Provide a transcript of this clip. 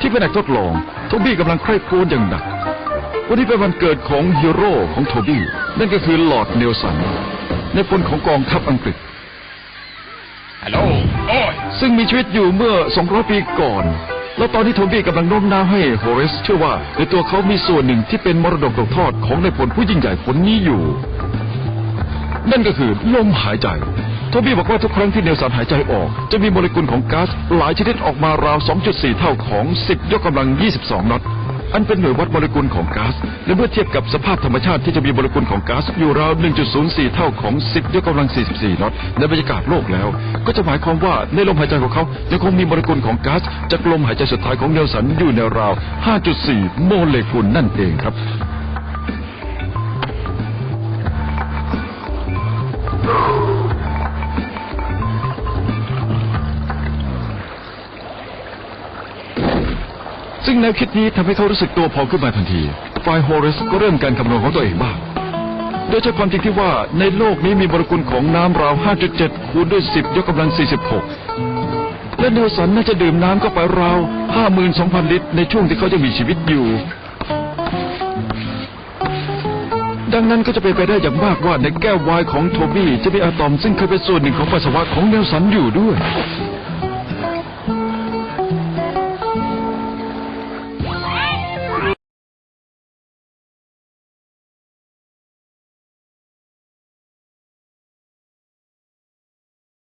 ที่เป็นนักทดลองโทบี้กำลังใคร่ครวญอย่างหนัก วันนี้เป็นวันเกิดของฮีโร่ของโทบี้นั่นก็คือลอร์ดเนลสันในพลของกองทัพอังกฤษ ฮัลโหล โอ้ย ซึ่งมีชีวิตอยู่เมื่อ 200 ปีก่อน แล้วตอนที่โทบี้กำลังโน้มน้าวให้โฮเรสเชื่อว่าในตัวเขามีส่วนหนึ่งที่เป็นมรดกตกทอดของในายพลผู้ยิ่งใหญ่คนนี้อยู่ นั่นก็คือลมหายใจ โทบี้บอกว่าทุกครั้งที่เนลสันหายใจออก จะมีโมเลกุลของก๊าซหลายชนิดออกมาราว 2.4 เท่าของ 10 ยกกำลัง 22 น็อต อันเป็นหน่วยวัดโมเลกุลของก๊าซ และเมื่อเทียบกับสภาพธรรมชาติที่จะมีโมเลกุลของก๊าซอยู่ราว 1.04 เท่าของ 10 ยกกำลัง 44 น็อต ในบรรยากาศโลกแล้ว ก็จะหมายความว่าในลมหายใจของเขายังคงมีโมเลกุลของก๊าซจากลมหายใจสุดท้ายของเนลสันอยู่ในราว 5.4 โมเลกุลนั่นเองครับ ซึ่งแนวคิดนี้ทำให้เขารู้สึกตัวพองขึ้นมาทันทีฝ่ายโฮเรสก็เริ่มการคำนวณของตัวเองบ้าง โดยเฉพาะความจริงที่ว่าในโลกนี้มีโมเลกุลของน้ำราว 5.7 คูณด้วย 10 ยกกำลัง 46 และเนลสันน่าจะดื่มน้ำเข้าไปราว 52,000 ลิตร ในช่วงที่เขายังมีชีวิตอยู่ ดังนั้นก็จะเป็นไปได้อย่างมากว่าในแก้วไวน์ของโทบี้จะมีอะตอมซึ่งเคยเป็นส่วนหนึ่งของปัสสาวะของเนลสันอยู่ด้วย